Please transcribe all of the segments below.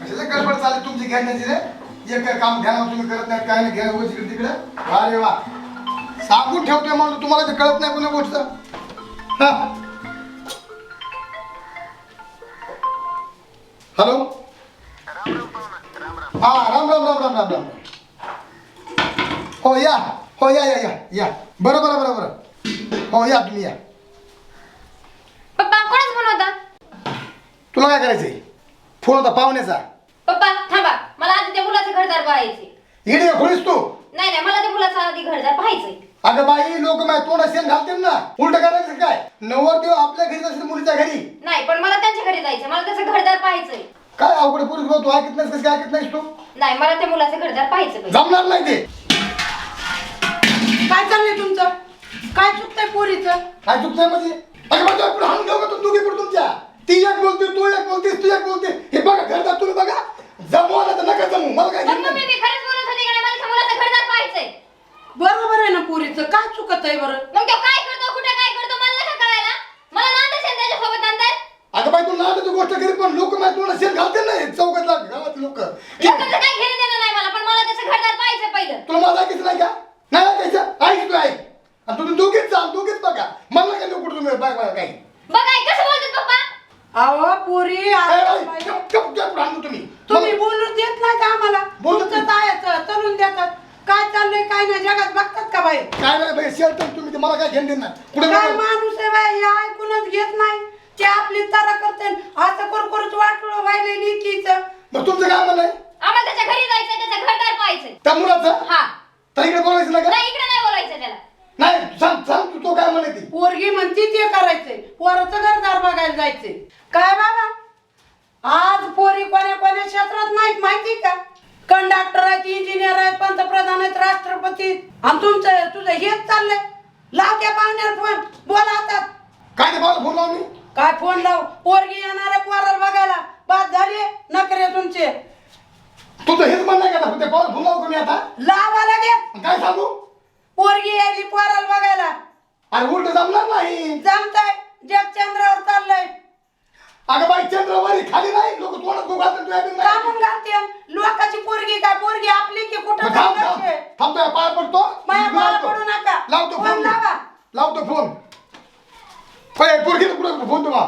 कशाचं गडबड चालली तुमची घेण्याची रे एक काम घ्या तुम्ही करत नाही काय नाही घ्या उगाच इकडे तिकडे. अरे वा. सांगून ठेवतोय म्हणून तुम्हाला ते कळत नाही कोणी गोष्ट. हा. हॅलो? हा राम राम राम राम राम राम. हो या. हो या या या या. बरं बरं बरं बरं. हो या तुम्ही या. पप्पा कोणाच फोन होता? तुला काय करायचंय? फोन होता पाहुण्याचा. पप्पा थांबा. मला आधी त्या मुलाचं घरदार पाहायचे इडे खोलीस तू? नाही नाही मला त्या मुलाचं आधी घरदार पाहायचंय. अगं बाई लोक माय तोंड शेण घालतील ना. उलट करायचं काय? नवर देव आपल्या घरी असेल मुलीच्या घरी. नाही पण मला त्यांच्या घरी जायचं मला त्याचं घरदार पाहायचंय. काय अवघड पुरुष भाऊ तू ऐकत नाहीस कसं काय ऐकत नाहीस तू? नाही मला त्या मुलाचं घरदार पाहायचं पाहिजे. जमणार नाही ते. काय चाललंय तुमचं? काय चुकतंय पोरीचं? काय चुकतंय म्हणजे? अगं माझ्या पुढे हाणून घेऊ का तू दोघी पुढे तुमच्या ती एक बोलते तू एक बोलतेस तू एक बोलते. हे बघा घरदार तुम्ही बघा. जमवा ना तर नका जमू मला काय पण घेणं मम्मी नाही. मी खरंच बोलत होते का नाही? मला त्या मुलाचं घरदार पाहायचंय. बरोबर आहे ना पोरीचं. काय चुकत आहे बरं? मग तो काय करतो? कुठे काय करतो? मला नका कळायला. मला नांदायचं आहे त्याच्यासोबत नांदाय अगं बाई तू नादाची गोष्ट करी पण लोक माझ्या तोंड शेण घालतील ना. चौकातला गावातले लोक. लोकांचं काय घेणं देणं नाही मला पण मला त्याचं घरदार पाहायचं पहिलं. तुला माझं ऐकायचं नाही का? नाही ऐकायचं? ऐक तू ऐक. आणि तुम्ही दोघीच चाल दोघीच बघा. मला काय नको तुम्ही बाय बाय काही बघ कसं बोलतात पप्पा? अहो पोरी तुम्ही. तुम्ही बोलून देत नाही का आम्हाला? बोलत तुमचं काय चलून देतात. काय चाललंय काय नाही जगात बघतात का बाई? काय नाही बाई तुम्ही ते मला काय घेणं देणार कुठे काय? माणूस आहे बाई हे ऐकूनच घेत नाही. ते आपली तारा करते असं कुरकुरच वाटलं व्हायला लिकीच. मग तुमचं काय म्हणणं आहे? आम्हाला त्याच्या घरी जायचं त्याचं घरदार पाहायचंय. त्या मुलाचं? हा. तर इकडे बोलायचं नाही का? नाही इकडे नाही बोलायचं त्याला. नाही सांग सांग तू तो काय म्हणे ती पोरगी म्हणती ते करायचंय. पोराचं घरदार बघायला जायचंय काय बाबा? आज पोरी कोण्या कोण्या क्षेत्रात नाहीत माहिती का? कंडक्टर आहेत इंजिनियर आहेत पंतप्रधान आहेत राष्ट्रपती आणि तुमचं तुझं हेच चाललंय. लाव त्या पाहुण्यावर फोन बोला आता. काय ते मला फोन लावून काय फोन लाव? पोरगी येणार आहे पोराला बघायला. बाद झाली नखरे तुमचे. तुझं हेच म्हणणं आहे का ते पाऊल फोन लावू मी आता? लावा लगेच. काय सांगू? पोरगी यायली पोराला बघायला. अरे उलट जमणार नाही. जमताय. जग चंद्रावर चाललंय. अगं बाई चंद्रवारी खाली नाही. लोक तोंडात गोगाळतात तुझ्या बिन नाही. कामून घालते. लोकाची पोरगी काय पोरगी आपली की कुठं मग थांब थांब. जायचंय? थांब तुझ्या पाय पडतो. लावतो. पडू नका. लावतो फोन फोन. लावा. लावतो फोन. पै पोरगी कुठं फोन तुम्हा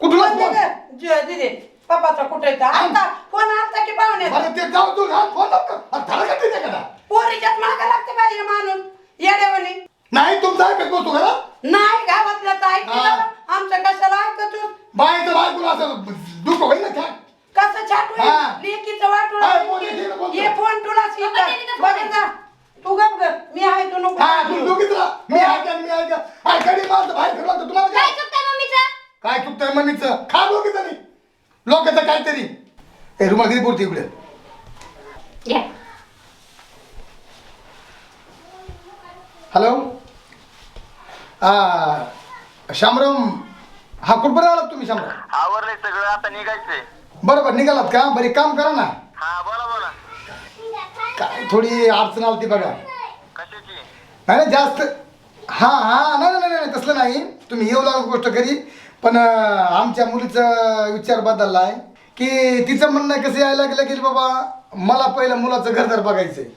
कुठला फोन फोन? गं. जे- दिदे पप्पाचा कुठे आता फोन आलता की अरे ते जाऊ तू घाल. फोन लाव का? अरे धडा का का पोरीच्यात मागा लागते पाहिजे माणूस. येड्यावानी. नाही तुमचा ऐकत बसतो घरा नाही गावातल्याच ऐकलं हा. आमचं कशाला ऐकतो बायचं बायकून असं दुःख होईल ना काय कसं छाटू हा. लेकीचं वाटून हा, फोन येते ना, बोलतो. ये फोन तुला पप्पा, त्यांनी तर बघ फोन जा तू गप ग मी आहे तू नको हा तू दोघीच राहा. मी ऐका मी ऐका अरे कधी माझं बाहेर फिरला तर तुम्हाला काय काय? चुकतंय मम्मीचं? काय चुकतंय मम्मीचं? खा दोघीच नाही लोकांचं काहीतरी. ए रुमाल किती पुरते इकडे? घ्या. हॅलो शामराम हा कुठपर्यंत आलात तुम्ही शामराम? आवरलंय सगळं आता निघायचंय. बरं बरं निघालात का? बरे काम करा ना. हा बोला बोला. काय थोडी अडचण आली ती बघा. कशाची? नाही नाही जास्त. हां हां नाही नाही नाही तसलं नाही. तुम्ही येऊ लागू गोष्ट करी पण अं, आमच्या मुलीचं विचार बदलला आहे की तिचं म्हणणं कसं यायला लागलं की बाबा मला पहिलं मुलाचं घरदार बघायचं आहे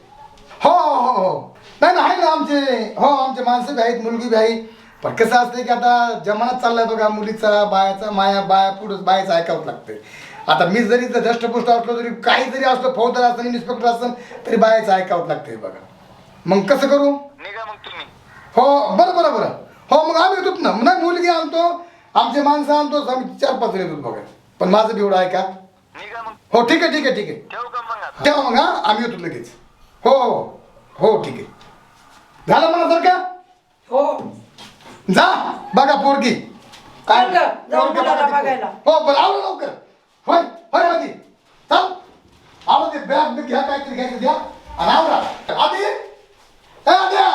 हो हो हो हो. नाही ना आहे ना आमचे हो आमचे माणसं बी आहेत मुलगी बी आहे पण कसं असतं की आता जमानात चाललाय बघा मुलीचा बायाचा माया बाया पुढं बायाचं ऐकावं लागतं आता मी जरी जर धष्टपुष्ट असलो तरी काही जरी असलो फौजदार असतं इन्स्पेक्टर असतं तरी बायाचं ऐकावं लागतंय बघा. मग कसं करू? निघा मग तुम्ही. हो बरं बरं बरं. हो मग आम्ही येतो ना नाही मुलगी आणतो आमचे माणसं आणतो आम्ही चार पाच येतो बघा. पण माझं बी एवढं आहे का? निघा मग. हो ठीक आहे ठीक आहे ठीक आहे. ठेवू मग आता? ठेवा मग हा. आम्ही येतो लगेच. हो हो हो ठीक आहे. झालं म्हणा सर का? हो. जा बघा पोरगी. जाऊ पोरगी मुलाला बघा ती. बघायला. हो बरं आवडं लवकर. होय होय आधी चल. आवडं ते बॅग बिग घ्या काहीतरी घ्यायचं द्या. आणि आवडा आधी? ए द्या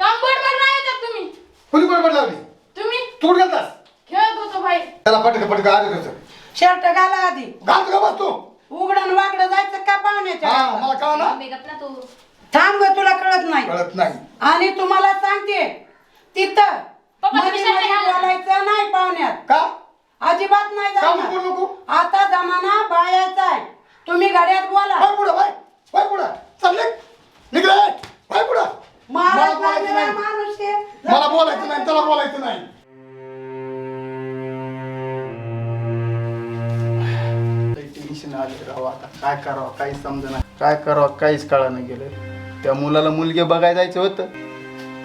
काम बडबड नाही येतात तुम्ही? कुणी बडबड लावली? तुम्ही? तू कुठं गेलतास खेळत होतो बाहेर त्याला पटकन पटकन आधी कसं शर्ट घाला आधी. घालतो का बस तू? उघडून वागडं जायचं का पाहुण्याच्या हा मला कळा ना? मम्मी गप ना तू. थांब ग तुला कळत नाही. कळत नाही. आणि तुम्हाला सांगते तिथं पप्पा, तुम्ही. बोलायचं नाही पाहुण्यात. का? अजिबात नाही का जाणार. बोलू नको? आता जमाना बायाचा आहे. तुम्ही गाड्यात बोला. वाय पुढं वाय. वाय पुढं. चालले निघले वाय पुढं. मला महाराज बोलायचं नाही. माणूस आहे. मला बोलायचं नाही त्याला बोलायचं नाही. टेन्शन आले राव आता. काय करावं काही समजा काय करावं काहीच कळानं गेलं त्या मुलाला मुलगी बघायला जायचं होतं.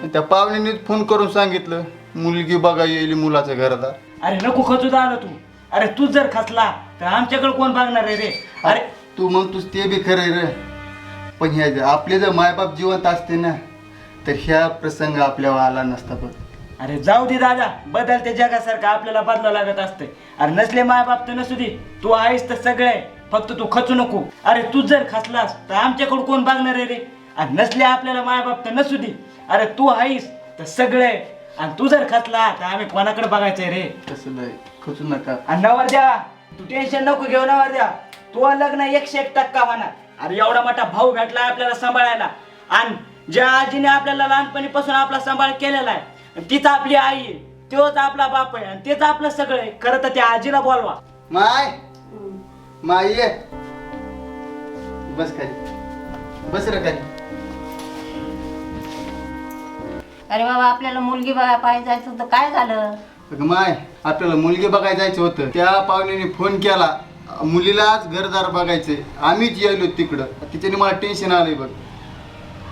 पण त्या पाहुण्याने फोन करून सांगितलं मुलगी बघा येईल मुलाचं घरदार अरे नको खचू दादा तू. अरे तू जर खचला तर आमच्याकडे कोण बघणार आहे रे? अरे तू म्हणतोस ते बी खरं आहे रे. पण ह्या आपले जर मायबाप जिवंत असते ना तर ह्या प्रसंग आपल्यावर आला नसता बघ. अरे जाऊ दे दादा बदलत्या जगासारखं आपल्याला बदलावं लागत असते. अरे नसले मायबाप तर नसू दे तू आहेस तर सगळे. फक्त तू खचू नको. अरे तू जर खचलास तर आमच्याकडे कोण बघणार आहे रे? आणि नसले आपल्याला मायबाप तर नसू दे. अरे तू आहेस तर सगळे. आणि तू जर खचला तर आम्ही कोणाकडे बघायचंय रे? तसं लय खचू नका. आणि नवर द्या. तू टेन्शन नको घेऊ नवर द्या. तू लग्न एकशे एक टक्का होणार. अरे एवढा मोठा भाऊ भेटला आपल्याला सांभाळायला. आणि ज्या आजीने आपल्याला लहानपणीपासून आपला सांभाळ केलेला आहे आणि तीच आपली आई आहे तोच आपला बाप आहे आणि तेच आपलं सगळं आहे खरं तर त्या आजीला बोलवा. माय! माय ये. बस खाली. बस रे खाली. अरे बाबा आपल्याला मुलगी बघायला पाहिजे जायचं तर काय झालं? अगं माय आपल्याला मुलगी बघायला जायचं होतं. त्या पाहुण्याने फोन केला. मुलीलाच घरदार बघायचंय आम्हीच यायलो तिकडं. तिच्याने मला टेन्शन आलंय बघ.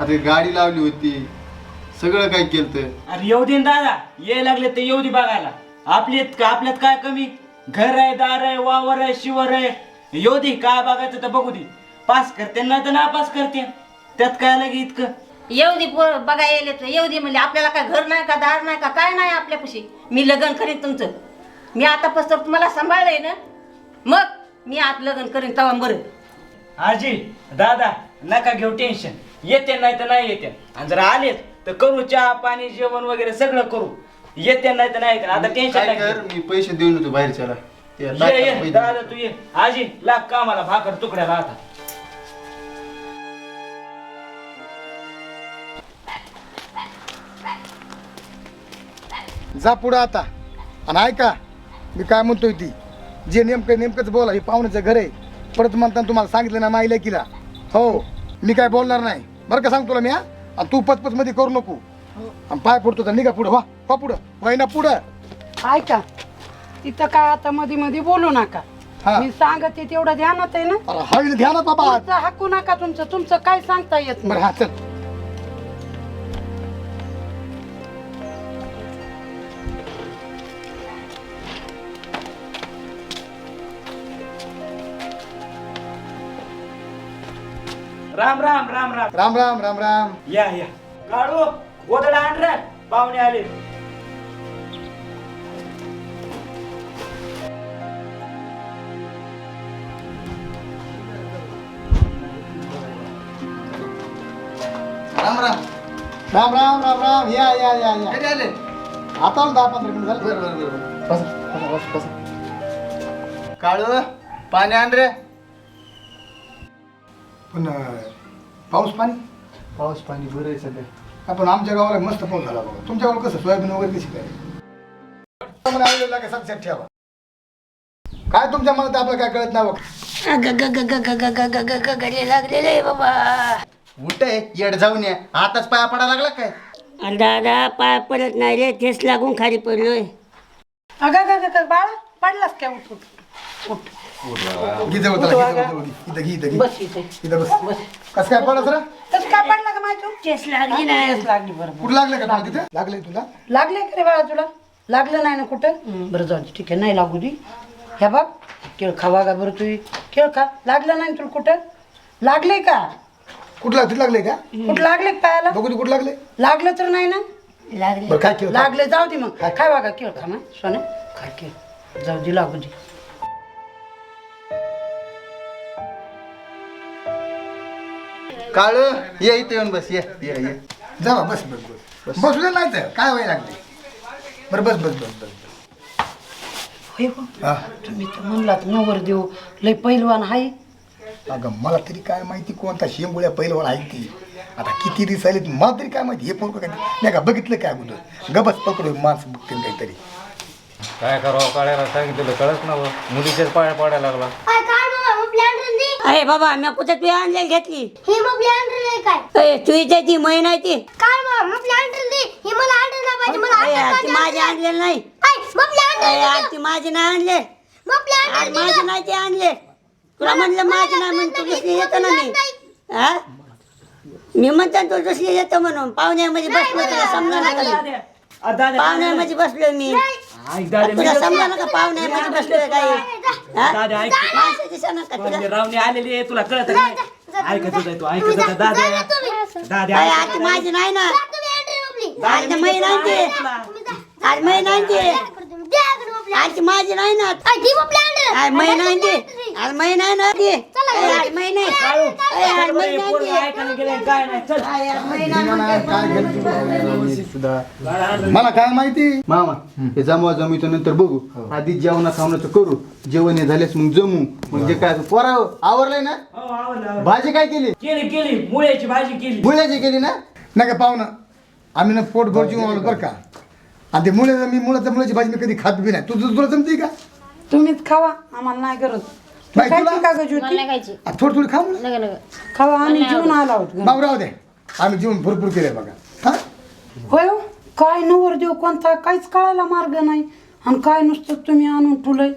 आता गाडी लावली होती. सगळं काय केलं अरे येऊ दे ना दादा. ये लागले तर येऊ दे बघायला. आपली आपल्यात काय कमी? घर आहे दार आहे वावर आहे शिवर आहे. येऊ दे काय बघायचं तर बघू दे. पास करते ना तर नापास करते. त्यात काय लागे इतकं? येऊ दे पोर बघा येले तर येऊ दे म्हणजे आपल्याला काय घर नाही का दार नाही का काय नाही आपल्यापाशी? मी लग्न करीन तुमचं. मी आतापासून तुम्हाला सांभाळलंय ना. मग मी आत लग्न करीन तवा बरं आजी दादा नका घेऊ टेन्शन येते नाही तर नाही येते. आणि जर आलेच तर करू चहा पाणी जेवण वगैरे सगळं करू. येते नाही तर नाही येते. आता टेन्शन काय नाही. कर मी पैसे देऊन येतो बाहेरच्याला. ते ये ये. दादा तू ये. आजी लाग कामाला भाकर तुकड्याला आता. जा पुढं आता. आणि ऐका मी काय म्हणतोय ती? जे नेमकं नेमकंच बोला हे पाहुण्याचं घर आहे. परत म्हणताना तुम्हाला सांगितलं ना माई लेकीला हो मी काय बोलणार नाही. बरं का सांग तुला मी हा? आणि तू पचपच मध्ये करू नको. आणि पाय पडतो तर निघा पुढं वा वा पुढं. वय ना पुढं. ऐका तिथं काय आता मध्ये मध्ये बोलू नका. हा. मी सांगते तेवढं ध्यानात आहे ना. अरे हवी ध्यानात बाबा. तुमचं हाकू नका तुमचं तुमचं काय सांगता येत बरं नाही हा चल. राम राम राम राम राम राम राम राम या या काढू गोदडा आण रे पाहुणे आले राम राम राम राम राम राम या या या या कधी आले आता आलो दहा पंधरा मिनिट झालं बरं बरं बरं बरं बस बस बस बस काळू पाणी आण रे पण अं, पाऊस पाणी? पाऊस पाणी बरं आहे सगळं आपण आमच्या गावाला मस्त पाऊस झाला बघा. तुमच्या गावाला कसं सोयाबीन वगैरे कशी काय? ठेवा? काय तुमच्या मनात आपलं काय कळत नाही बघ. लागलेले बाबा. उठ येड जाऊन ये. आताच पाया पडायला लागला काय? अरे दादा पाय पडत नाही रे तेच लागून खाली पडलोय. अगं अगं, बाळा पडलास काय उठ उठ उठ. घे जवळ, जवळ, घे. इथं. घे बस. बस. कसं काय पडत रे कसं काय पडला का माझ्या तेच लागली नाही केस लागली बरोबर कुठं लागलं का तुला तिथं? लागलंय तुला? लागले का रे बाळा तुला? लागलं नाही ना कुठं? बरं जाऊ दे, ठीक आहे नाही लागू दे. ह्या बघ केळ खावा का बरं तुम्ही. केळ खा. लागलं नाही ना तुला कुठं? लागले का? कुठं लागते लागले का? कुठं लागले का पायाला? बघू दे कुठं लागले लागलं तर नाही ना? लागली. बरं काय केलं लागले जाऊ दे मग. काय बघा केळ खा ना. सोने खा केळ. जाऊ दे लागू दे. काळू ये इथे येऊन बस ये ये ये. जा बा, बस बस बस. बसू. दे नाही तर काय वय लागले बरं बस बस बस बस. होय हो. हा. तुम्ही तर म्हणलात नवर देऊ लय पैलवान आहे. अगं मला तरी काय माहिती कोणता शेंगुळ्या पहिलवान आहे ती. आता किती दिवस आले मला तरी काय माहिती हे पोरकं काय नाही का बघितलं काय अगोदर? गबस पकडू माणसं बघतील काहीतरी. काय करावं काढायला सांगितलं कळत ना मुलीच्याच पाया पाडायला लागला. अरे बाबा मी कुठं तू आणलेली घेतली? ही मपली अंडर काय? अरे तू इथे महिना आहे ती. काय मग? दे ही मला अंडर नाही पाहिजे. मला अरे, ती माझी आणलेली नाही. अरे, अंडर आज ती माझी नाही आणले. आज अंडर माझी नाही ते आणले. तुला म्हणलं माझी नाही म्हणून तू दुसरी येतो ना मी. हा? मी म्हणतो ना तू दुसरी येतो म्हणून. पाहुण्यामध्ये बसलो तुला समजा ना का आ, दादा पाहुण्यामध्ये बसलोय मी. ऐक दादा मी तुला समजा ना का पाहुण्यामध्ये बसलोय काही. हा? दादा ऐक. माणसाची सणक का तुला. म्हणजे रावणी आलेली आहे तुला कळत नाही? ऐकत होता तू ऐकत होता. दादा दादा अरे, ऐक. आज ती माझी नाही ना. आज ती. महिना आहे ती. आज महिना आहे ती. आज माझी नाही ना. आज महिना आहे ती. आज महिना आहे ना ती. अरे, आज ती. ऐकायला गेलंय, काय नाही. चल. महिना काय सुद्धा. मला काय माहिती? मामा हे जमवा जमितो नंतर बघू. आधी जेवणा खावण्याचं करू. जेवण हे झालेस मग जमू. म्हणजे काय पोरा आवरलंय ना? हो. भाजी काय केली? केली केली. मुळ्याची भाजी केली. गुळ्याची केली ना? नाही का पाहुणं? आम्ही ना पोट भर जेवून आलो बरं का? आणि ते मुळे मी मुळाच्या मुलाची भाजी मी कधी खात बी नाही. तुझं तुला जमते का? तुम्हीच खावा. आम्हाला नाही गरज. तू बाई, तुला? खायची का ग मला ज्योती नाही खायची. आ, थोडी थोडी खा मुलं नका नका. खावा आम्ही जेवण आलो आहोत घरी. बाबू राहू दे. आम्ही जेवण भरपूर केलंय बघा. हा? होय हो? काय नवर देव कोणता? काहीच कळायला मार्ग नाही. आणि काय नुसतं तुम्ही आणून ठुलय?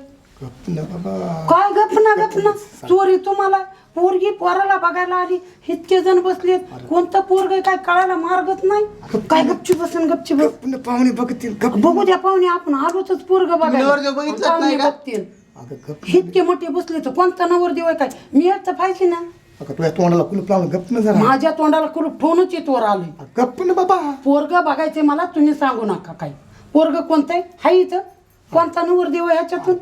न बाबा. काय गपना गपना? चोरी तुम्हाला? पोरगी पोराला बघायला आली इतके जण बसलेत. कोणतं पोरग काय कळायला मार्गच नाही? काय गपची बसन गपची बस पुन्हा पाहुणे बघतील गप. बघू द्या पाहुणे आपण आलोच पोरग बघायला. नवरदेव बघितलंच पाहुणे नाही का? बघतील. अगं गप. इतके मोठे बसले तर कोणता नवरदेव आहे काय? मी एकटं पाहिजे ना. अगं तुझ्या तोंडाला कुलूप लावून गप न जरा. माझ्या तोंडाला कुलूप ठेवूनच येतोवर आलोय. गप्प न बाबा. पोरग बघायचे मला तुम्ही सांगू नका काय पोरग कोणतं आहे हाय इथं. कोणता नवरदेव आहे ह्याच्यातून?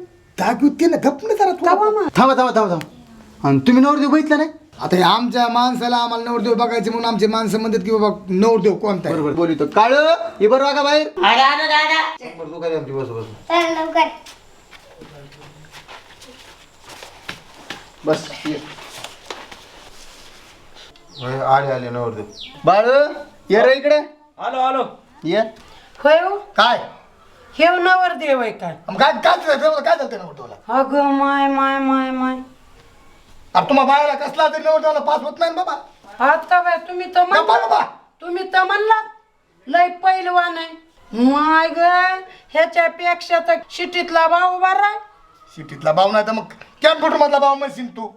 ते ना गप न जरा थोडं. मग. थांबा थांबा थांबा थांबा. आणि तुम्ही नवरदेव बघितला नाही? आता हे आमच्या माणसाला आम्हाला नवरदेव बघायचे म्हणून आमचे माणसं म्हणतात की बाबा नवरदेव कोणता आहे? बरोबर बोलितो. काळ हे बरं का बाहेर. अरे, अरे, दादा. बरं, तू काय आमची बस बस. चल लवकर. बस ये. आले आले नवरदेव बाळ ये रे इकडे. आलो आलो. ये. होय हो? काय? हे नवरदेव आहे काय? मग काय काय झालं? काय झालं? नवरदेवाला अगं माय माय माय माय. अरे तुम्हाला बाळाला कसला तरी नवरदेवाला पास होत नाही ना बाबा. आता बाय तुम्ही तर गप्पा म्हणला बाबा. तुम्ही तर म्हणला लय पहिलवान आहे. माय ग ह्याच्यापेक्षा तर शिटीतला भाऊ उभा राह सिटीतला भाव नाही तर मग कॅम्प्युटर मधला भाव म्हणशील तू.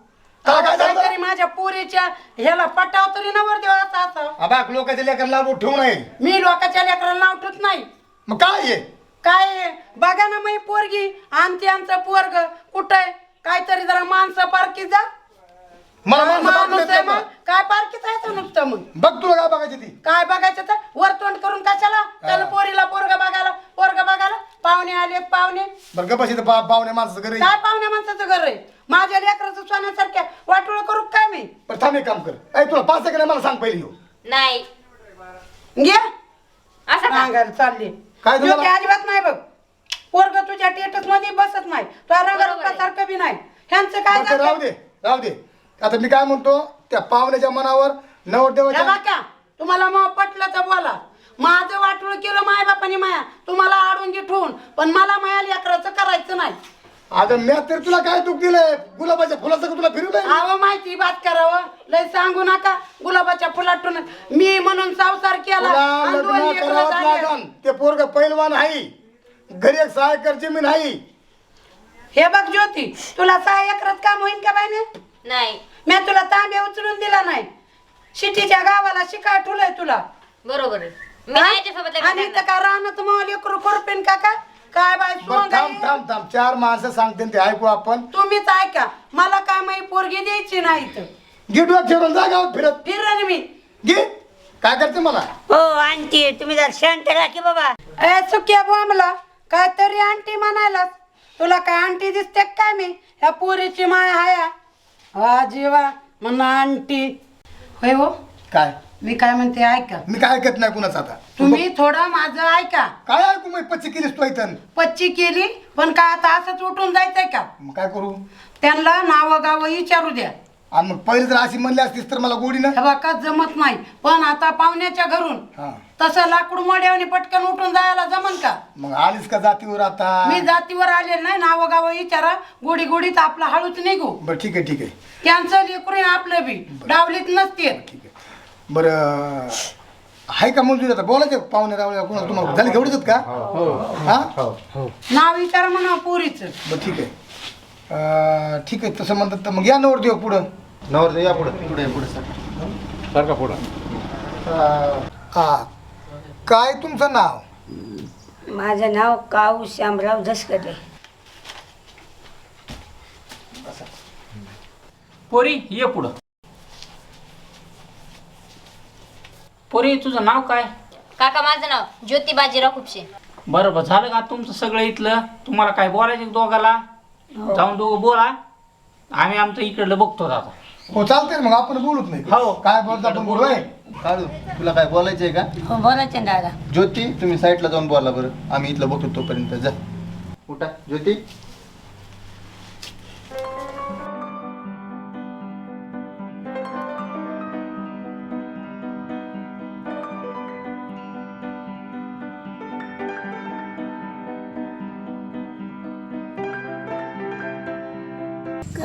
काहीतरी माझ्या पोरीच्या ह्याला पटाव तरी नवरदेवाचा असा अबा लोकांच्या लेकरला लावून ठेवू नये. मी लोकांच्या लेकराला नाव ठेवत नाही. मग काय आहे? काय? बघा ना मी पोरगी आणि त्यांचं पोरग कुठं काहीतरी जरा माणसं पारखी जा. मला माणसं आहे मग. काय पारखीच आहे नुसतं मग? बघ तुला काय बघायची ती. काय बघायचं तर वर तोंड करून कशाला? त्याला पोरीला पोरग बघायला पोरग बघायला. पाहुणे आले पाहुणे. बरं पा पाहुणे माणसं घरी काय पाहुण्या माणसाचं घर आहे? माझ्या लेकराचं सोन्यासारख्या वाटोळ करू काय मी? पण थांब एक काम कर. ऐ तुला पाच सेकंद मला सांग पहिली हो. नाही. घे. असं का? सांगायला चालली. काय तुला- योग्य अजिबात नाही बघ. पोरग तुझ्या टेटसमध्ये बसत नाही. तुझ्या रंगासारखं बी नाही. ह्यांचं काय बरं, ते राहू? दे राहू दे. आता मी काय म्हणतो त्या पाहुण्याच्या मनावर हे नवरदेवाच्या बघा तुम्हाला मग पटलं तर बोला. माझं वाटोळ केलं माय बापाने माया. तुम्हाला आडून घे ठेवून पण मला माया लेकराचं करायचं नाही. अगं मी तर तुला काय दुःख दिलंय? गुलाबाच्या फुलाचं तुला फिरवलंय अहो माहिती बात करावं. लय सांगू नका. गुलाबाच्या फुलाटून मी म्हणून संसार केला. तुला आणि दोन लग्न लेकरं करावंच झाली. लागन. ते पोरग पैलवान आहे. घरी एक सहा एकर जमीन आहे. हे बघ ज्योती तुला सहा एकरात काम होईन का बाईने? नाही. मी तुला तांबे उचलून दिला नाही. सिटीच्या गावाला शिका ठुलय तुला. बरोबर आहे. मी लग्न आणि करणार. का राहणं मग लेकरू करपेन का का काय बाय बरं थांब? थांब थांब. चार माणसं सांगते ते ऐकू आपण. तुम्हीच ऐका. मला काय माही पोरगी द्यायची नाही इथं. गिटवा ठेवून जा गावात फिरत. फिरन मी. घे काय करते मला? हो आणखी तुम्ही जर शांत राहा की बाबा. ए सुक्या बोंबला काय तरी आंटी म्हणायला. तुला काय आंटी दिसते का काय मी? ह्या पोरीची माय हाया. वा जीवा म्हणा आंटी. होय हो? काय? मी काय म्हणते ऐका. मी काय ऐकत नाही कुणाचं आता? तुम्ही थोडं माझं ऐका. काय ऐकू मी पच्ची केलीस तू इथं. पच्ची केली पण काय आता असंच उठून जायचंय का? मग काय करू? त्यांना नावं गावं विचारू द्या. आणि मग पहिले जर अशी म्हणली असतीस तर मला गोडी ना? हे बघा जमत नाही. पण आता पाहुण्याच्या घरून हा. तसं लाकूड मोड्याने पटकन उठून जायला जमन का? मग आलीस का जातीवर आता? मी जातीवर आले नाही. नाव गाव विचारा. गोडी गोडीत आपला हळूच निघू. बरं ठीक आहे ठीक आहे. कॅन्सर लेकरून आपलं बी. डावलीत नसते ठीक आहे. बरं आहे का मंजूर आता? बोलायचं पाहुणे रावळे कोणाला तुम्हाला झाले एवढेच का? हा नाव विचारा म्हणा पोरीच. बरं ठीक आहे. अं, ठीक आहे तसं म्हणतात तर मग या नवर देऊ पुढं. नवर या पुढे. पुढे पुढे सर. अं, हा. काय तुमचं नाव? माझं नाव काऊ श्यामराव झसकटे पोरी ये पुढं. पोरी तुझं नाव काय? काका माझं नाव ज्योती बाजीराव खुपशे बरं बरं झालं का तुमचं सगळं इथलं? तुम्हाला काय बोलायचं का दोघाला? जाऊन दोघं बोला. आम्ही आमचं इकडलं बघतो आता हो चालतंय ना, मग आपण बोलूत नाही. हो. काय बोलतो आपण बोलू. होय? काढू. तुला काय बोलायचं आहे का? हो बोलायचं ना दादा. ज्योती तुम्ही साईडला जाऊन बोला बरं. आम्ही इथलं बघतो तोपर्यंत. जा. उठा. ज्योती.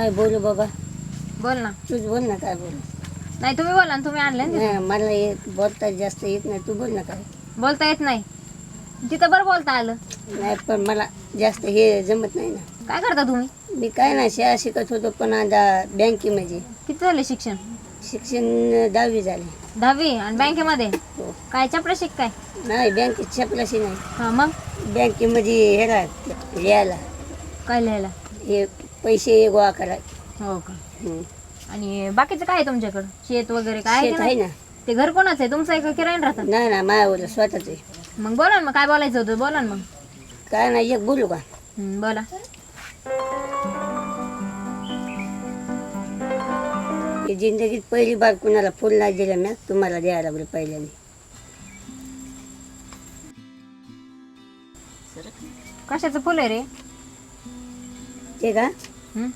काय बोलू बाबा? बोल ना. तूच बोल ना काय बोलू? नाही तुम्ही बोला ना तुम्ही आणले ना नाही मला येत बोलता जास्त येत नाही तू बोल ना काय. बोलता येत नाही. तिथं बरं बोलता आलं. नाही पण मला जास्त हे जमत नाही ना. काय करता तुम्ही? मी काय नाही शाळा शिकत होतो पण आता बँकेमध्ये. किती झाले शिक्षण? शिक्षण दहावी झाले. दहावी? आणि बँकेमध्ये? हो. काय चपरा शिक काय? नाही बँकेत छपलाशी नाही. हा मग? बँकेमध्ये हे राहत लिहायला. काय लिहायला? हे पैसे गोळा कराय हो का? हं. आणि बाकीचं काय आहे तुमच्याकडं? शेत वगैरे काय आहे शेत की आहे नाही? ना. ते घर कोणाचं आहे? तुमचं आहे का किरायला राहतात? नाही ना माझ्यावर स्वतःच आहे. मग बोला ना मग काय बोलायचं होतं? बोला ना मग. काय नाही एक बोलू का? हं, बोला. ही जिंदगीत पहिली बार कुणाला फुल नाही दिलं मी तुम्हाला द्यायला लागलं पहिल्याने कशाचं फुल आहे रे? ते का? हं?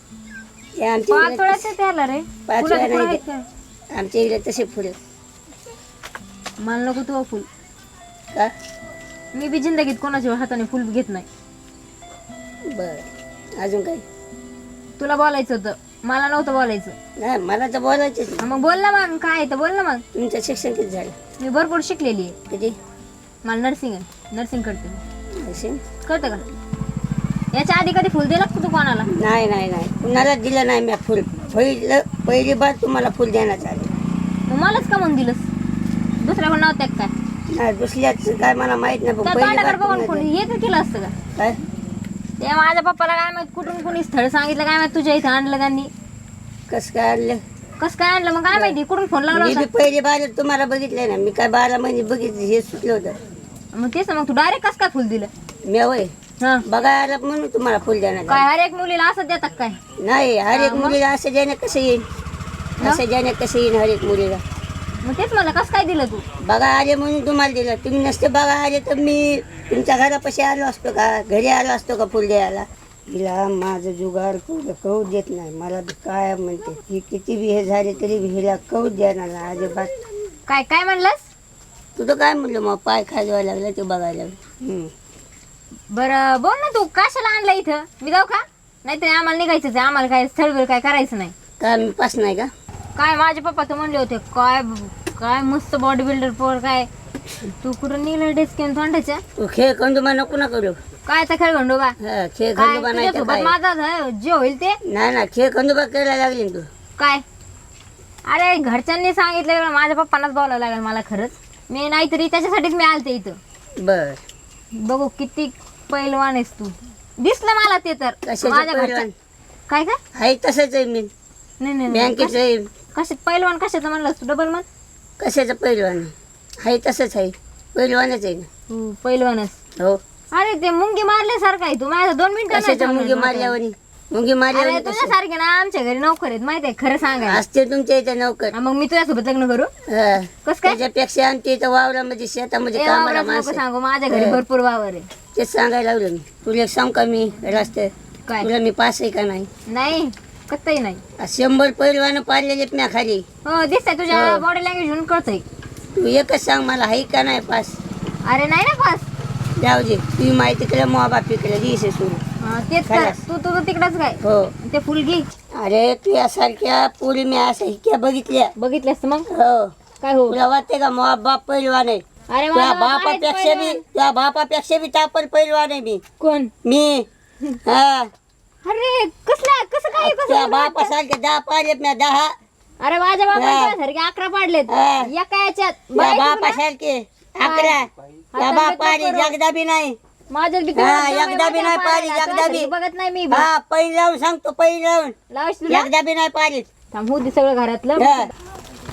आमच्या इकडे पाचोळ्याचं त्याला रे. पाच फुलाचं वेळा फुलं नाही आहेत काय? आमच्या इकडे तसे फुल. मला नको तू फुल. का? मी बी जिंदगीत कोणाच्या हाताने फुल घेत नाही. बर. अजून काय तुला बोलायचं होतं. मला नव्हतं बोलायचं. नाही मला तर बोलायचंच नाही. हा, मग बोल ना मग. काय आहे तर बोल ना मग. तुमचं शिक्षण किती झालं? मी भरपूर शिकलेली आहे. किती? मला नर्सिंग आहे. नर्सिंग करते मी. असेल कळतं का? याच्या आधी कधी फुल दिलं का तू कोणाला? नाही नाही नाही. कुणाला दिलं नाही मी फुल. पहिलं पहिली बार तुम्हाला फुल देण्यात आले. मग मलाच का मग दिलंस? दुसऱ्याकडे नव्हत्या का काय? नाही दुसऱ्याच काय मला माहीत नाही पण त्या पहिली तोंडाकडे बार बघून तुम्हाला कोणी हे तर केलं असतं का? दिलं. काय? ते माझ्या पप्पाला काय माहीत कुठून कुणी स्थळ सांगितलं काय माहीत तुझ्या इथं आणलं त्यांनी. कसं काय आणलं? कसं काय आणलं मग काय माहिती कुठून फोन लावला मी होता? पहिली बार तुम्हाला बघितलंय ना मी काय बारा महिने बघितलं हे सुटलं होतं. मग तेच ना मग तू डायरेक्ट कसं काय फुल दिलं? मी वय हा. बघायला म्हणून तुम्हाला फुल देण्यात काय हर एक मुलीला असं देतात काय. नाही हर एक मुलीला असं देणं कसं येईल असं देणं कसं येईल हर एक मुलीला? मग तेच मला कसं काय दिलं तू? बघा आले म्हणून तुम्हाला दिलं. तुम्ही नसते बघा आले तर मी तुमच्या घरापाशी आलो असतो का? घरी आलो असतो का फुल द्यायला? हिला माझं जुगाड करू कऊ देत नाही. मला बी काय म्हणते ही किती बी हे झाले तरी बी हिला कऊ देणार नाही अजिबात काय काय म्हणलंस? तू तर काय म्हणलं मग पाय खाजवायला लागला ते बघायला लागलं. हम्म. बरं बोल ना तू कशाला आणलं इथं? मी जाऊ का? नाहीतर आम्हाला निघायचंच आहे आम्हाला काय स्थळ काय करायचं नाही. काय मी पास नाही का? काय माझे पप्पा तर म्हणले होते काय काय मस्त बॉडी बिल्डर पोर काय? तू कुठं निघलं डेस्केन तोंडाच्या? तू खेळ खंडोबा नको ना करू. काय तर खेळ गंडोबा हा खेळ काय खंडोबा नाही तर तुझ्यासोबत काय? माझा झ- जे होईल ते? नाही ना खेळ खंडोबा करायला लागली ना तू. काय? अरे घरच्यांनी सांगितलं माझ्या पप्पांनाच बोलावं लागेल मला खरंच. मी नाहीतरी त्याच्यासाठीच मी आलते इथं. बर. बघू किती पैलवान आहेस तू. दिसलं मला ते तर. कशाचं माझ्या पैलवान? घरच्या काय काय हाय तसंच आहे मी. नाही नाही, नाही. बँकेचं आहे. कशात पैलवान कशाचं म्हणलं तू? डबल म्हण. कशाचं पहिलवान आहे हाय तसंच आहे. पहिलवानच आहे. ना तू पैलवानच. हो. अरे ते मुंगी मारल्यासारखं आहे तू. माझ्या दोन मिनिटं कशाचं मुंगी मारल्यावर? मुंगी अरे मारल्यावर तुझ्यासारखे ना आमच्या घरी नोकर आहेत माहिती आहे खरं सांगाय असते तुमच्या इथं नौकर. मग मी तुझ्यासोबत लग्न करू? हा. कस काय? त्याच्यापेक्षा आमच्या इथं वावरामध्ये शेतामध्ये ए, कामाला वावरात नको माणसं सांगू माझ्या घरी भरपूर वावर आहे. तेच सांगायला लागलो मी. तुला एक सांग का मी रस्ते? काय? तुला मी पास आहे का नाही? नाही कत्तही नाही. आ, शंभर पहिलवान पाडलेले म्या खाली. हो दिसतंय तुझ्या बॉडी लँग्वेज म्हणून कळतंय. तू एकच सांग मला हाय का नाही पास? अरे नाही ना पास. जाऊ दे तुझी माहिती केलं मग बाप इकडे दिसे सुरू हा, तेच कर खरंच. तू तुझं तिकडच काय? हो. ते फुल घे. अरे तू यासारख्या पुरी मी असं इतक्या बघितल्या. बघितलंस मग? हो. काय हो? तुला वाटते का मग बाप पैलवान आहे? अरे त्या बाप बापापेक्षा बी. त्या बापापेक्षा बी तापर पैलवान आहे मी. कोण? मी. हा. अरे कसला कसं काय त्या मला वाटतं? बापासारखे दहा पाहिलेत ना दहा. अरे माझ्या हा. बाबा सारखे अकरा पाडलेत. हा. एका याच्यात त्या? बापासारखे अकरा. त्या बापाने तो जगदा बी नाही. माझ्या बी हा, नाही, एकदा बी नाही माझ्या पाहिली. एकदा बी. बघत नाही मी. हा पैल लावून सांगतो तुला? एकदा बी नाही पाहिलीत थांब होऊ दे सगळं घरातलं. हा.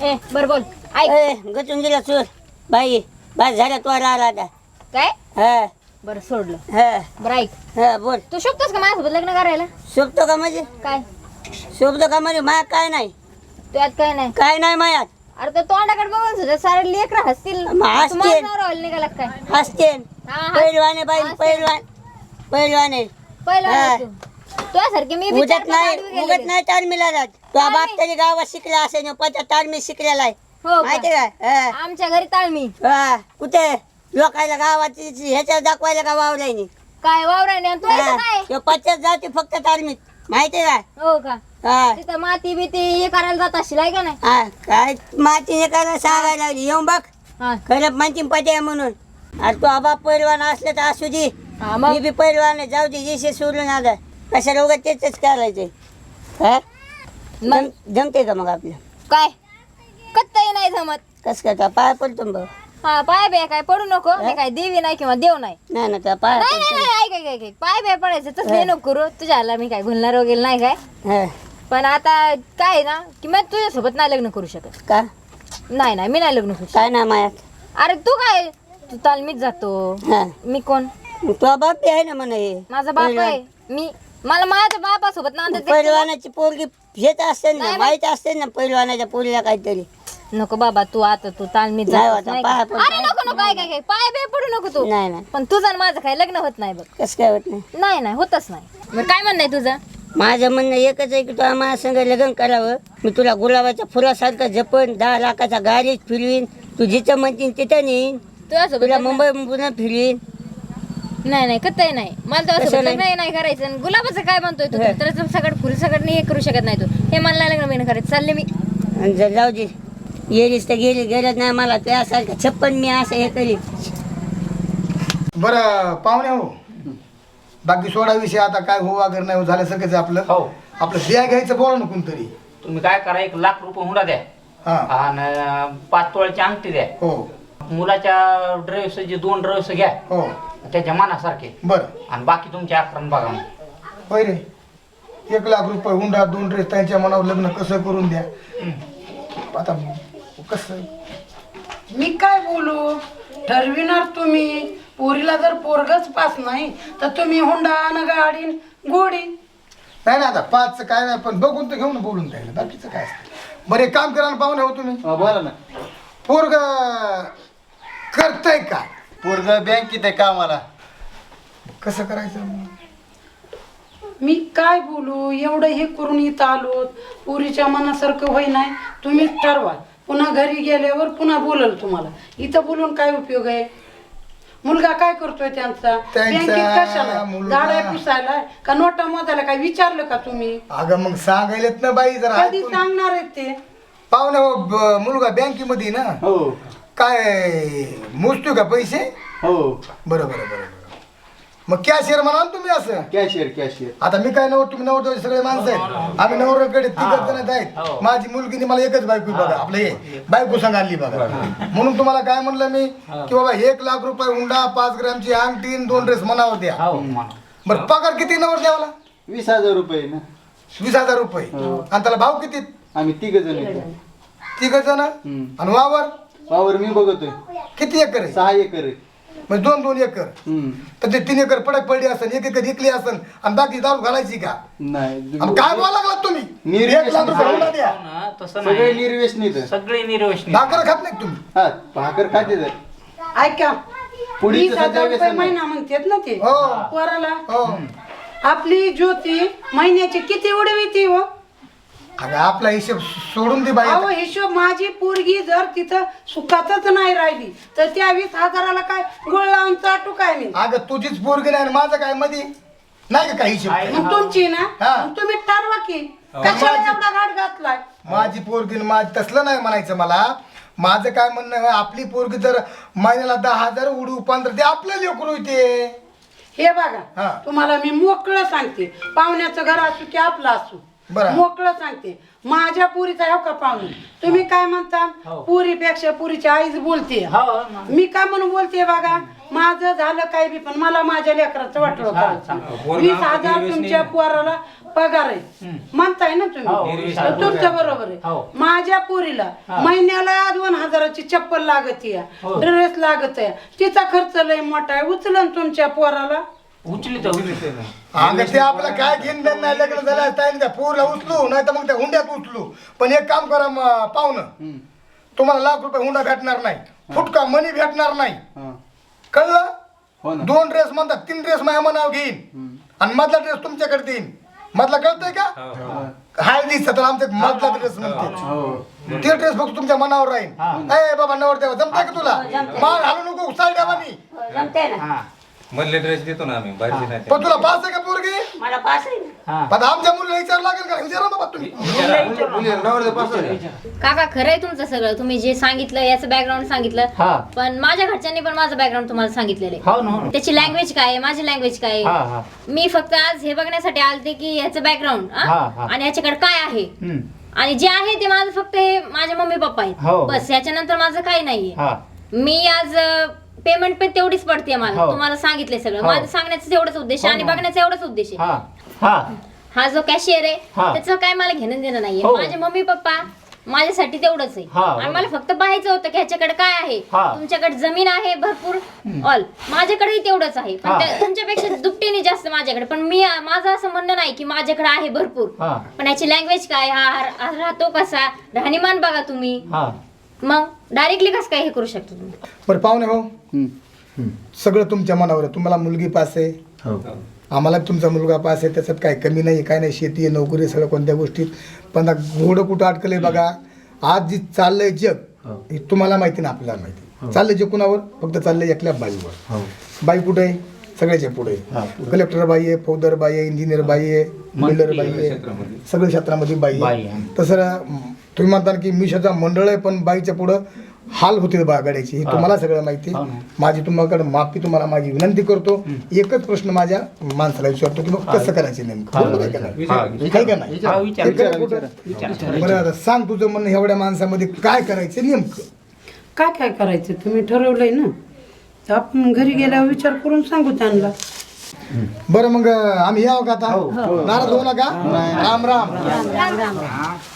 ए बर बोल ऐक. ए, गचून दिला चोर बाई बस झालं तो राहिला आता काय? हा. बरं सोडलं. हा. बरं ऐक. हा बोल. तू शकतोस का माझ्यासोबत लग्न करायला? शोभतो का म्हणजे? काय? शोभतो का म्हणजे? माया काय नाही. तू यात काय नाही? काय नाही मायात. अरे तो तोंडाकडे बघून सुद्धा सारे लेकर हसतील. मग हसतील. निघाला काय? पैलवान आहे बाई हसते. पैलवान पैलवान आहे. पहिला. तू. तुझ्यासारखी मी बी चार उगत पाच नाही आडवी गेलेले. उगत नाही तार मिळाला तो काय? बाप तरी गावात शिकला असेल पचा तार मी शिकलेला आहे. हो माहिती? काय हा. आमच्या घरी ताळमी हा. कुठे? लोकायला गावात ह्याच्या दाखवायला का काय वावराने आणि तू इथं काय? तो पचास जाते फक्त तारमीत माहिती काय हो का? हा. तिथं माती बिती हे करायला जात असशील आहे का नाही? हा. काय? मातीने करायला सांगायला लागली. येऊन बघ. हा. खरं म्हणती पटे म्हणून. अरे तू आबा पैलवान असले तर असू दे हा, मग? मी बी पैलवान आहे, जाऊ दे जैसे सोडून आलं. कशाला उगाच तेच करायचे? हा? मग? जम- जमते का मग आपलं? काय? कत्ताही नाही जमत. कस काय का पाय पडतो ना भाऊ? हा पाय बे काय पडू नको. मी काय देवी नाही किंवा देव नाही. नाही ना पाय नाही नाही नाही ऐक ऐक, ऐक ऐक. पाय बे पडायचं तसं हे. नको करू. तुझ्याला मी काय घुलणार वगैरे नाही काय? हा. पण आता काय आहे ना की मी तुझ्यासोबत नाही लग्न करू शकत. का? नाही नाही मी नाही लग्न करू काय ना मायात? अरे तू काय तू तालमीत जातो. हा. मी कोण? मग तो बाप बी आहे ना म्हणा. हे माझा बाप आहे. मी मला माझ्या बापासोबत नांदत पैलवानाची पोरगी घेत असते ना माहीत असते ना पैलवानाच्या पोरीला काहीतरी. नको बाबा तू आता तू तालमीत नाही जातोस, आता, नाही का? पाय अरे नको नको ऐक, ऐक. पाय बे पडू नको तू. नाही नाही. पण तुझं आणि माझं काय लग्न होत नाही बघ. कसं काय होत नाही? नाही नाही होतच नाही. बरं काय म्हणणं आहे तुझं? माझं म्हणणं एकच आहे की तू माझ्या संग लग्न करावं. मी तुला गुलाबाच्या फुलासारखं जपन दहा लाखाचा गाडीत फिरवीन. तू जिथं म्हणतीन तिथं नेईन. तुझ्यासोबत तुला मुंबई पुन्हा फिरवीन नाही नाही कतही नाही. मला कसं तुझ्यासोबत नाही? नाही करायचं. आणि गुलाबाचं काय म्हणतोय तू. तर सगळं फुल सगळं हे करू शकत नाही तू. हे मला नाही लग्न बिग्न करायचं चालले मी. आणि जर जाऊ दे. गेलीस तर गेली गरज नाही मला. त्यासारखं छप्पन मी असं हे करीन. बरं पाहुणे हो. बाकी सोडा विषय आता काय हो वगैरे नाही हो झाल्यासारखंच आहे आपलं. हो. आपलं द्या घ्यायचं बोला ना कोणतरी. तुम्ही काय करा एक लाख रुपये हुंडा द्या. हा. आणि पाच तोळ्याची अंगठी द्या. हो. मुलाच्या ड्रेस जे दोन ड्रेस घ्या हो. त्याच्या मनासारखे. बरं. आणि बाकी तुमच्या अकरान बघा मग. होय रे. एक लाख रुपये हुंडा दोन ड्रेस त्यांच्या मनावर लग्न कसं करून द्या? आता कसं? मी काय बोलू? ठरविणार तुम्ही. पोरीला जर पोरगच पास नाही तर तुम्ही हुंडा न गाडी न गोडी. नाही ना आता पाचचं काय नाही पण बघून तर घेऊन बोलून द्यायला बाकीचं काय असतं? बरं एक काम करा ना पाहुणे हो तुम्ही. हा, बोला ना. पोरग करतय काय पोरग बँकेत आहे कामाला. कसं करायचं मी काय बोलू? एवढं हे करून इथं आलो. पोरीच्या मनासारखं होई नाही तुम्हीच ठरवा. पुन्हा घरी गेल्यावर पुन्हा बोलल तुम्हाला. इथं बोलून काय उपयोग आहे? मुलगा काय करतोय त्यांचा? त्यांचा बँकेत कशाला मुलगा- गाड्या पुसायला का नोटा मोजायला काय विचारलं का तुम्ही? अगं मग सांगायलेत ना बाई जरा कधी ऐकून. सांगणार आहेत ते? पाहुणे हो ब- मुलगा बँकेमध्ये ना? हो. काय मोजतो का पैसे? हो. बरं बरं बरं बरं. मग कॅशियर म्हणा ना तुम्ही असं? कॅशियर कॅशियर आता मी काय नवर तुम्ही नवर सगळे माणसं आहेत. आम्ही नवरकडे तिघच जण आहेत. माझी मुलगीने मला एकच बायको बघा आपलं हे. बायको संग आणली बघा. म्हणून तुम्हाला काय म्हणलं मी? की बाबा एक लाख रुपये हुंडा पाच ग्रॅमची अंगठी आणि दोन ड्रेस म्हणावं द्या हो. बरं पगार किती नवर द्यावाला वीस हजार रुपये ना. वीस हजार रुपये. आणि त्याला भाव किती? आम्ही तिघ जण तिघ जण. आणि वावर? वावर मी बघतोय. किती एकर आहे? सहा एकर आहे. म्हणजे दोन दोन एकर. हम्म. तर ते तीन एकर पडक पडली असेल एक एकर इकली असेल आणि बाकी दारू घालायची का? नाही. आणि काय बोला लागला तुम्ही? निर्वेश एक लाख रुपये हुंडा द्या. हो ना, तसं सगळे नाही. निर्वेशनीत सगळे निर्वेशनी भाकर खात नाही तुम्ही? हा भाकर खाते तर. ऐका पुढील वीस हजार रुपये. महिना म्हणतात ना ते हो. पोराला. हो. आपली ज्योती महिन्याची किती उडविती हो? अगं आपला हिशोब सोडून दे बाई. अहो हिशोब माझी पोरगी जर तिथं सुखातच नाही राहिली तर त्या वीस हजाराला काय गुळ लावून चाटू काय मी? अगं तुझीच पोरगी नाही आणि माझं काय मध्ये नाही का काही हिशोब? मग तुमची ना? हा. मग तुम्ही ठरवा की कशाला एवढा घाट घातलाय? माझी पोरगी आणि माझ तसलं नाही म्हणायचं मला. माझं काय म्हणणं आहे, आपली पोरगी जर महिन्याला दहा हजार उडू पंधरा ते आपलं लेकरू ते हे हा. बघा तुम्हाला मी मोकळं सांगते. पाहुण्याचं घर असू की आपलं असू. बरं. मोकळं सांगते. माझ्या पुरीचा हो का पाहुणे? तुम्ही काय म्हणता? पुरीपेक्षा पुरीची आईच बोलते. हो ना. मी काय म्हणून बोलते बघा? माझं झालं काय बी पण मला माझ्या लेकराचं वाटलं करायचं. वीस हजार तुमच्या पोराला पगार आहे. म्हणताय ना तुम्ही? तर तुमचं बरोबर आहे. हो. माझ्या पोरीला महिन्याला दोन हजाराची चप्पल लागत हो. ड्रेस लागत आहे तिचा खर्च लय मोठा आहे. उचलन तुमच्या पोराला. उचली तर उचली अगं ते आपलं काय घेणं देणं नाही लग्न झालं काय त्या पोरला उचलू नाही तर मग त्या हुंड्यात उचलू. पण एक काम करा म- पाहुणं. तुम्हाला लाख रुपये हुंडा भेटणार नाही फुटका मनी भेटणार नाही. हा. कळलं? हो ना. दोन ड्रेस म्हणतात तीन ड्रेस माझ्या मनावर घेईन. आणि मधला ड्रेस तुमच्याकडे देईन. मधला कळतंय का? हळदी तर आमच्या मधला ड्रेस म्हणते. हो. ते ड्रेस फक्त तुमच्या मनावर राहील ए बाबा नवर देवा जमताय का तुला? मार घालू नको उसाळ देवानी जमते ना. हा. मधले ड्रेस देतो ना आम्ही बाहेरचे नाही पण तुला पास आहे का पोरगी? मला पास आहे ना. हा. पण आमच्या मुलीला विचार लागेल का? विचारा ना बा तुम्ही. काका खरंय तुमचं सगळं. तुम्ही जे सांगितलं याचं बॅकग्राऊंड सांगितलं. हा. पण माझ्या घरच्यांनी पण माझं बॅकग्राऊंड तुम्हाला सांगितलेलं आहे. हो ना हो ना. त्याची लँग्वेज काय आहे? माझी लँग्वेज काय हा आहे? हा मी फक्त आज हे बघण्यासाठी आलते की ह्याचं बॅकग्राऊंड हा, हा. आणि ह्याच्याकडे काय आहे? हम्म. आणि जे आहे ते माझं फक्त हे माझे मम्मी पप्पा हो. आहेत बस याच्यानंतर माझं काही नाहीये. हा. मी आज पेमेंट पण तेवढीच पडते मला हो. तुम्हाला सांगितले सगळं. हो. माझं सांगण्याचं तेवढंच उद्देश आहे हो आणि ना. बघण्याचा एवढंच उद्देश आहे. हा. हा. हा जो कॅशियर आहे हा. त्याचं काय मला घेणं देणं नाहीये. हो. माझे मम्मी पप्पा माझ्यासाठी तेवढंच आहे. हा, आणि मला फक्त पाहायचं होतं की ह्याच्याकडे काय आहे. हा. तुमच्याकडे जमीन आहे भरपूर ऑल माझ्याकडेही तेवढंच आहे. पण हा. त्या- तुमच्यापेक्षा दुपटीने जास्त माझ्याकडे. पण मी माझं असं म्हणणं नाही की माझ्याकडे आहे भरपूर. हा. पण याची लँग्वेज काय? हा हा राहतो कसा? राहणीमान बघा तुम्ही. हा. मग डायरेक्टली कसं काय हे करू शकतो तुम्ही? बरं पाहुणे भाऊ. सगळं तुमच्या मनावर आहे. तुम्हाला मुलगी पास आहे. हो. आम्हाला तुमचा मुलगा पास आहे. त्याच्यात काय कमी नाही काय नाही. शेती आहे नोकरी आहे, सगळं कोणत्या गोष्टीत पण आता घोडं कुठं अडकलंय बघा. आज जी चाललंय जग हो. हे तुम्हाला माहिती ना आपल्याला माहिती. चाललंय जग कुणावर? फक्त चाललंय एकल्या बाईवर. हो. बाई कुठे आहे? सगळ्याच्या पुढे हा, कलेक्टर बाई आहे फौजदार बाई आहे इंजिनियर बाई आहे बिल्डर बाई आहे क्षेत्रामध्ये. सगळ्या क्षेत्रामध्ये बाई बाई आहे. आहे. तसं तुम्ही म्हणता की मिशाचा मंडळ आहे पण बाईच्या पुढं हाल होते बा गाड्याची. हे हा. तुम्हाला सगळं माहिती हो. माझी तुम्हाला माफी तुम्हाला माझी विनंती करतो. एकच प्रश्न माझ्या माणसाला विचारतो की मग कसं करायचं नेमकं? हा, हा, हे सांग तुझं म्हणणं एवढ्या माणसामध्ये काय करायचं नेमकं? काय काय करायचं? तुम्ही ठरवलंय ना. तर आपण घरी गेल्यावर विचार करून सांगू त्यांना. बरं मग आम्ही यावं का आता? नाराज होऊ नका. राम राम.